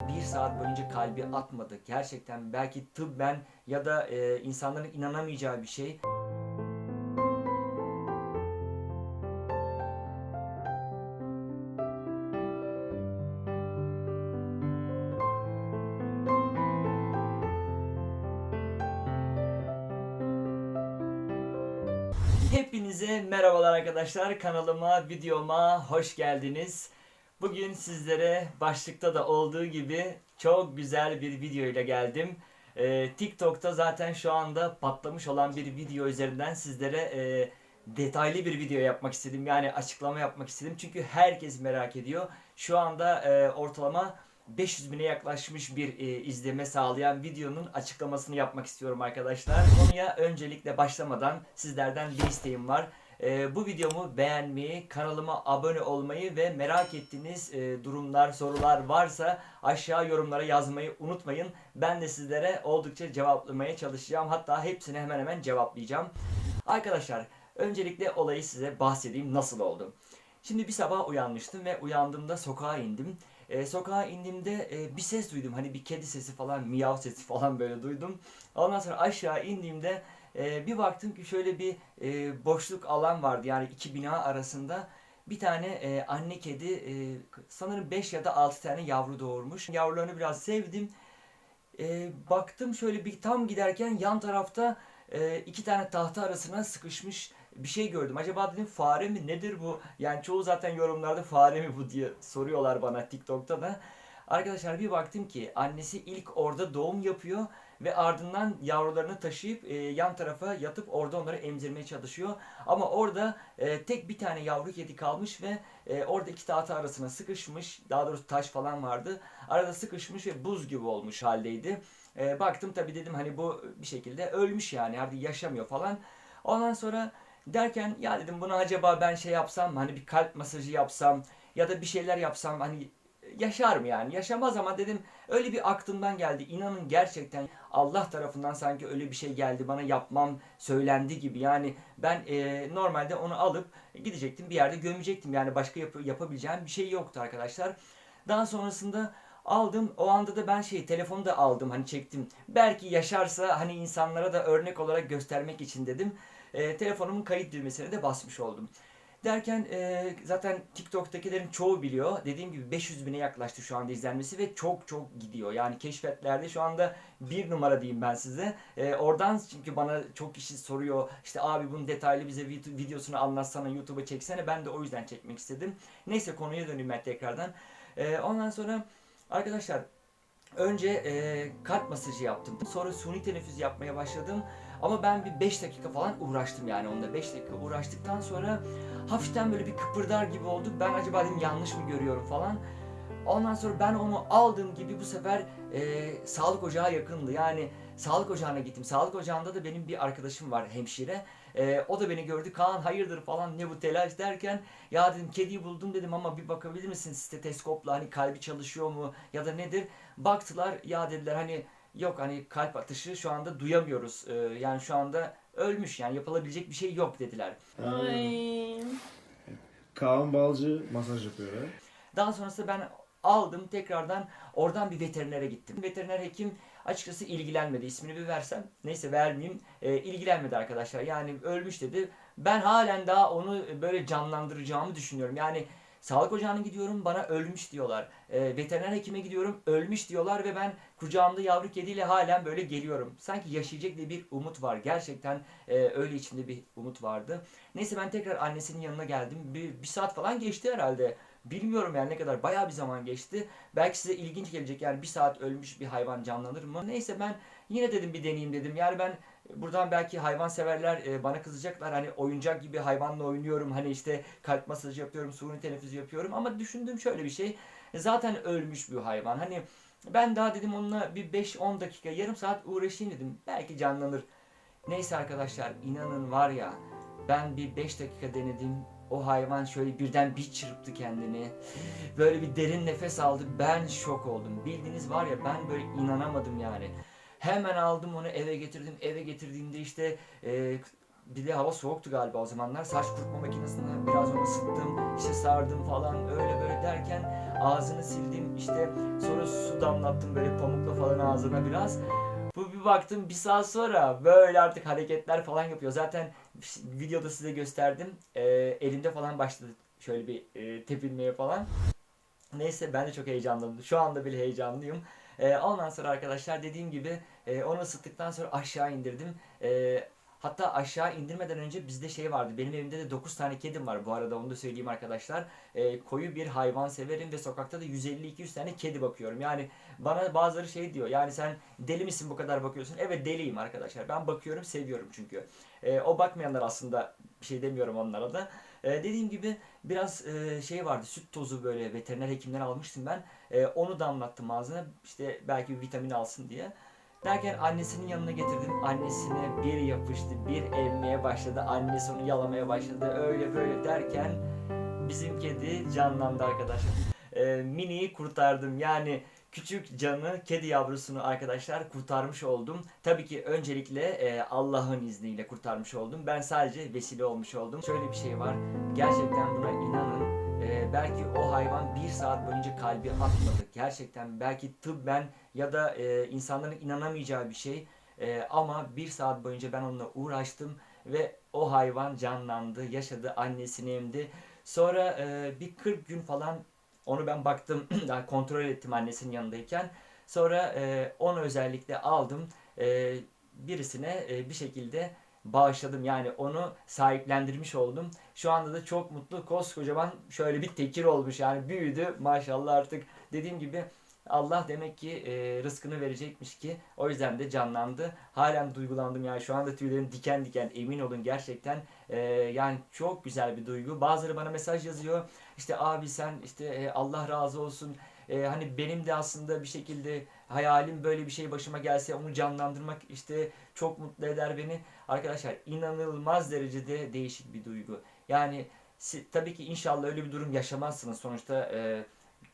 bir saat boyunca kalbi atmadı. Gerçekten belki tıbben ya da e, insanların inanamayacağı bir şey. Hepinize merhabalar arkadaşlar. Kanalıma, videoma hoş geldiniz. Bugün sizlere başlıkta da olduğu gibi çok güzel bir video ile geldim. Ee, TikTok'ta zaten şu anda patlamış olan bir video üzerinden sizlere e, detaylı bir video yapmak istedim. Yani açıklama yapmak istedim. Çünkü herkes merak ediyor. Şu anda e, ortalama 500 bine yaklaşmış bir e, izleme sağlayan videonun açıklamasını yapmak istiyorum arkadaşlar. Konuya öncelikle başlamadan sizlerden bir isteğim var. E, bu videomu beğenmeyi, kanalıma abone olmayı ve merak ettiğiniz e, durumlar, sorular varsa aşağı yorumlara yazmayı unutmayın. Ben de sizlere oldukça cevaplamaya çalışacağım. Hatta hepsini hemen hemen cevaplayacağım. Arkadaşlar öncelikle olayı size bahsedeyim nasıl oldu. Şimdi bir sabah uyanmıştım ve uyandığımda sokağa indim. E, sokağa indiğimde e, bir ses duydum. Hani bir kedi sesi falan, miyav sesi falan böyle duydum. Ondan sonra aşağı indiğimde e, bir baktım ki şöyle bir e, boşluk alan vardı. Yani iki bina arasında bir tane e, anne kedi e, sanırım 5 ya da 6 tane yavru doğurmuş. Yavrularını biraz sevdim. E, baktım şöyle bir tam giderken yan tarafta e, iki tane tahta arasına sıkışmış bir şey gördüm. Acaba dedim fare mi nedir bu? Yani çoğu zaten yorumlarda fare mi bu diye soruyorlar bana TikTok'ta da. Arkadaşlar bir baktım ki annesi ilk orada doğum yapıyor ve ardından yavrularını taşıyıp e, yan tarafa yatıp orada onları emzirmeye çalışıyor. Ama orada e, tek bir tane yavru kedi kalmış ve e, orada iki tahta arasına sıkışmış. Daha doğrusu taş falan vardı. Arada sıkışmış ve buz gibi olmuş haldeydi. E, baktım tabii dedim hani bu bir şekilde ölmüş yani artık yaşamıyor falan. Ondan sonra derken ya dedim bunu acaba ben şey yapsam hani bir kalp masajı yapsam ya da bir şeyler yapsam hani yaşar mı yani? Yaşamaz ama dedim öyle bir aklımdan geldi. İnanın gerçekten Allah tarafından sanki öyle bir şey geldi bana yapmam söylendi gibi. Yani ben e, normalde onu alıp gidecektim bir yerde gömecektim. Yani başka yap- yapabileceğim bir şey yoktu arkadaşlar. Daha sonrasında aldım. O anda da ben şey telefonu da aldım hani çektim. Belki yaşarsa hani insanlara da örnek olarak göstermek için dedim. E, telefonumun kayıt düğmesine de basmış oldum. Derken e, zaten TikTok'takilerin çoğu biliyor. Dediğim gibi 500 bine yaklaştı şu anda izlenmesi ve çok çok gidiyor. Yani keşfetlerde şu anda bir numara diyeyim ben size. E, oradan çünkü bana çok kişi soruyor. İşte abi bunun detaylı bize vid- videosunu anlatsana YouTube'a çeksene. Ben de o yüzden çekmek istedim. Neyse konuya döneyim ben tekrardan. E, ondan sonra arkadaşlar Önce e, kalp masajı yaptım. Sonra suni teneffüs yapmaya başladım. Ama ben bir 5 dakika falan uğraştım yani onda. 5 dakika uğraştıktan sonra hafiften böyle bir kıpırdar gibi oldu. Ben acaba dedim yanlış mı görüyorum falan. Ondan sonra ben onu aldığım gibi bu sefer e, sağlık ocağı yakındı. Yani sağlık ocağına gittim. Sağlık ocağında da benim bir arkadaşım var hemşire. E, o da beni gördü. Kaan hayırdır falan ne bu telaş derken ya dedim kediyi buldum dedim ama bir bakabilir misin steteskopla hani kalbi çalışıyor mu ya da nedir? Baktılar ya dediler hani yok hani kalp atışı şu anda duyamıyoruz. E, yani şu anda ölmüş yani yapılabilecek bir şey yok dediler. Ay. Kaan Balcı masaj yapıyor ha. Daha sonrasında ben aldım tekrardan oradan bir veterinere gittim. Veteriner hekim açıkçası ilgilenmedi. İsmini bir versem neyse vermeyeyim. E, ilgilenmedi arkadaşlar. Yani ölmüş dedi. Ben halen daha onu böyle canlandıracağımı düşünüyorum. Yani sağlık ocağına gidiyorum bana ölmüş diyorlar. E, veteriner hekime gidiyorum ölmüş diyorlar ve ben kucağımda yavru kediyle halen böyle geliyorum. Sanki yaşayacak diye bir umut var. Gerçekten e, öyle içinde bir umut vardı. Neyse ben tekrar annesinin yanına geldim. Bir, bir saat falan geçti herhalde. Bilmiyorum yani ne kadar bayağı bir zaman geçti. Belki size ilginç gelecek yani bir saat ölmüş bir hayvan canlanır mı? Neyse ben yine dedim bir deneyeyim dedim. Yani ben buradan belki hayvan severler e, bana kızacaklar. Hani oyuncak gibi hayvanla oynuyorum. Hani işte kalp masajı yapıyorum, suni teneffüs yapıyorum. Ama düşündüğüm şöyle bir şey. Zaten ölmüş bir hayvan. Hani ben daha dedim onunla bir 5-10 dakika, yarım saat uğraşayım dedim. Belki canlanır. Neyse arkadaşlar inanın var ya ben bir 5 dakika denedim. O hayvan şöyle birden bir çırptı kendini. Böyle bir derin nefes aldı. Ben şok oldum. Bildiğiniz var ya ben böyle inanamadım yani. Hemen aldım onu eve getirdim. Eve getirdiğimde işte e, bir de hava soğuktu galiba o zamanlar. Saç kurutma makinesine biraz onu sıktım, işte sardım falan öyle böyle derken ağzını sildim. işte sonra su damlattım böyle pamukla falan ağzına biraz. Bu bir baktım bir saat sonra böyle artık hareketler falan yapıyor. Zaten videoda size gösterdim. Ee, elimde falan başladı şöyle bir e, tepinmeye falan. Neyse ben de çok heyecanlandım. Şu anda bile heyecanlıyım. Ee, ondan sonra arkadaşlar dediğim gibi e, onu ısıttıktan sonra aşağı indirdim. E, hatta aşağı indirmeden önce bizde şey vardı. Benim evimde de 9 tane kedim var bu arada onu da söyleyeyim arkadaşlar. E, koyu bir hayvan severim ve sokakta da 150-200 tane kedi bakıyorum. Yani bana bazıları şey diyor. Yani sen deli misin bu kadar bakıyorsun? Evet deliyim arkadaşlar. Ben bakıyorum seviyorum çünkü. E, o bakmayanlar aslında bir şey demiyorum onlara da. E, dediğim gibi biraz e, şey vardı süt tozu böyle veteriner hekimden almıştım ben. E, onu damlattım ağzına işte belki bir vitamin alsın diye. Derken annesinin yanına getirdim. Annesine bir yapıştı, bir emmeye başladı. Annesi onu yalamaya başladı. Öyle böyle derken bizim kedi canlandı arkadaşlar. E, Mini'yi kurtardım. Yani küçük canı, kedi yavrusunu arkadaşlar kurtarmış oldum. Tabii ki öncelikle e, Allah'ın izniyle kurtarmış oldum. Ben sadece vesile olmuş oldum. Şöyle bir şey var. Gerçekten buna inanın. Belki o hayvan bir saat boyunca kalbi atmadı. Gerçekten belki tıbben ya da e, insanların inanamayacağı bir şey. E, ama bir saat boyunca ben onunla uğraştım ve o hayvan canlandı, yaşadı, annesini emdi. Sonra e, bir 40 gün falan onu ben baktım, daha kontrol ettim annesinin yanındayken. Sonra e, onu özellikle aldım. E, birisine e, bir şekilde bağışladım. Yani onu sahiplendirmiş oldum. Şu anda da çok mutlu. Koskocaman şöyle bir tekir olmuş. Yani büyüdü. Maşallah artık dediğim gibi Allah demek ki e, rızkını verecekmiş ki o yüzden de canlandı. Halen duygulandım yani şu anda tüylerim diken diken emin olun gerçekten e, yani çok güzel bir duygu. Bazıları bana mesaj yazıyor işte abi sen işte e, Allah razı olsun e, hani benim de aslında bir şekilde hayalim böyle bir şey başıma gelse onu canlandırmak işte çok mutlu eder beni. Arkadaşlar inanılmaz derecede değişik bir duygu. Yani tabii ki inşallah öyle bir durum yaşamazsınız sonuçta e,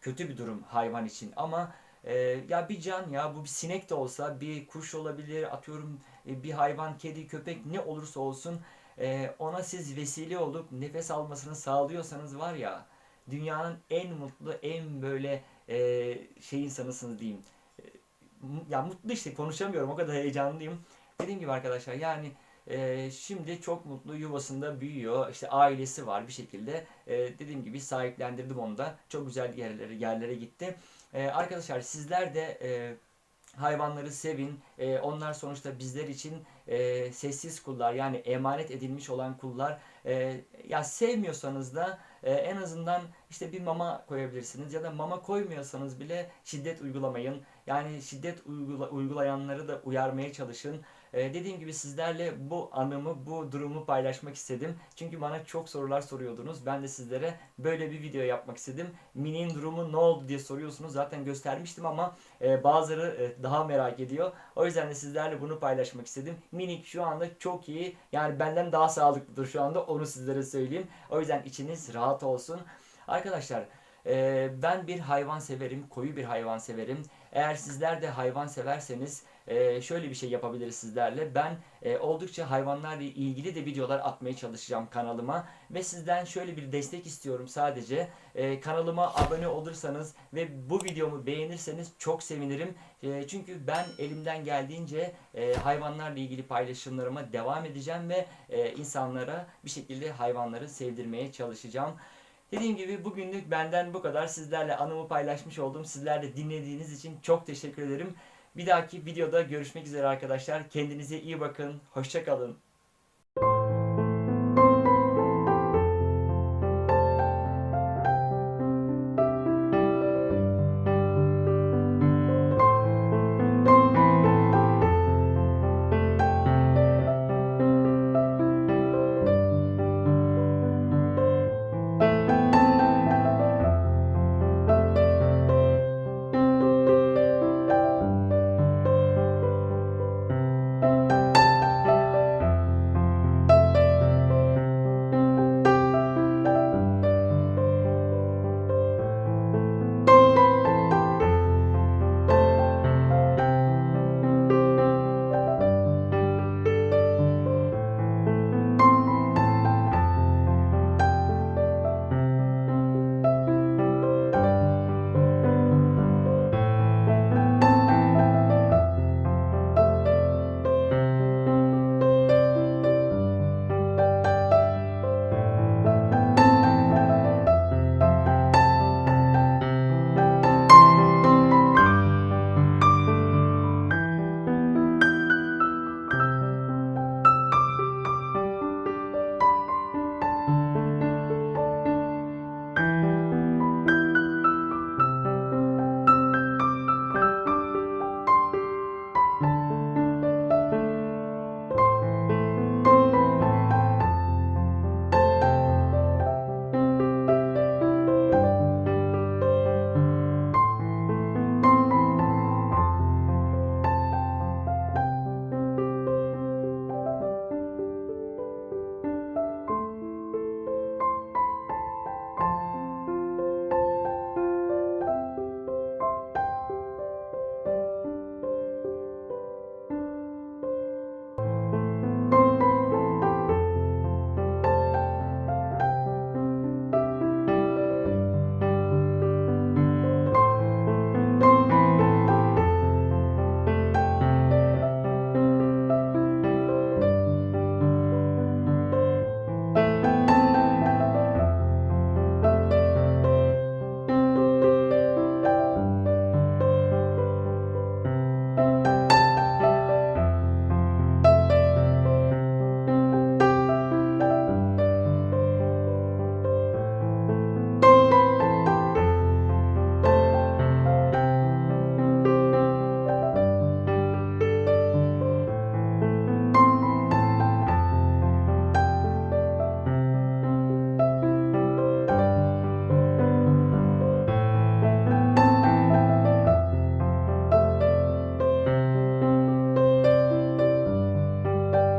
kötü bir durum hayvan için ama e, ya bir can ya bu bir sinek de olsa bir kuş olabilir atıyorum e, bir hayvan kedi köpek ne olursa olsun e, ona siz vesile olup nefes almasını sağlıyorsanız var ya dünyanın en mutlu en böyle e, şey insanısınız diyeyim. Ya mutlu işte konuşamıyorum o kadar heyecanlıyım. Dediğim gibi arkadaşlar yani e, şimdi çok mutlu yuvasında büyüyor. İşte ailesi var bir şekilde. E, dediğim gibi sahiplendirdim onu da. Çok güzel yerlere yerlere gitti. E, arkadaşlar sizler de e, hayvanları sevin. E, onlar sonuçta bizler için e, sessiz kullar yani emanet edilmiş olan kullar. E, ya sevmiyorsanız da e, en azından işte bir mama koyabilirsiniz ya da mama koymuyorsanız bile şiddet uygulamayın. Yani şiddet uygula- uygulayanları da uyarmaya çalışın. Ee, dediğim gibi sizlerle bu anımı, bu durumu paylaşmak istedim. Çünkü bana çok sorular soruyordunuz. Ben de sizlere böyle bir video yapmak istedim. Mini'nin durumu ne oldu diye soruyorsunuz. Zaten göstermiştim ama e, bazıları e, daha merak ediyor. O yüzden de sizlerle bunu paylaşmak istedim. Minik şu anda çok iyi. Yani benden daha sağlıklıdır şu anda. Onu sizlere söyleyeyim. O yüzden içiniz rahat olsun. Arkadaşlar e, ben bir hayvan severim. Koyu bir hayvan severim. Eğer sizler de hayvan severseniz e, şöyle bir şey yapabiliriz sizlerle. Ben e, oldukça hayvanlarla ilgili de videolar atmaya çalışacağım kanalıma. Ve sizden şöyle bir destek istiyorum sadece. E, kanalıma abone olursanız ve bu videomu beğenirseniz çok sevinirim. E, çünkü ben elimden geldiğince e, hayvanlarla ilgili paylaşımlarıma devam edeceğim ve e, insanlara bir şekilde hayvanları sevdirmeye çalışacağım. Dediğim gibi bugünlük benden bu kadar. Sizlerle anımı paylaşmış oldum. Sizler de dinlediğiniz için çok teşekkür ederim. Bir dahaki videoda görüşmek üzere arkadaşlar. Kendinize iyi bakın. Hoşça kalın.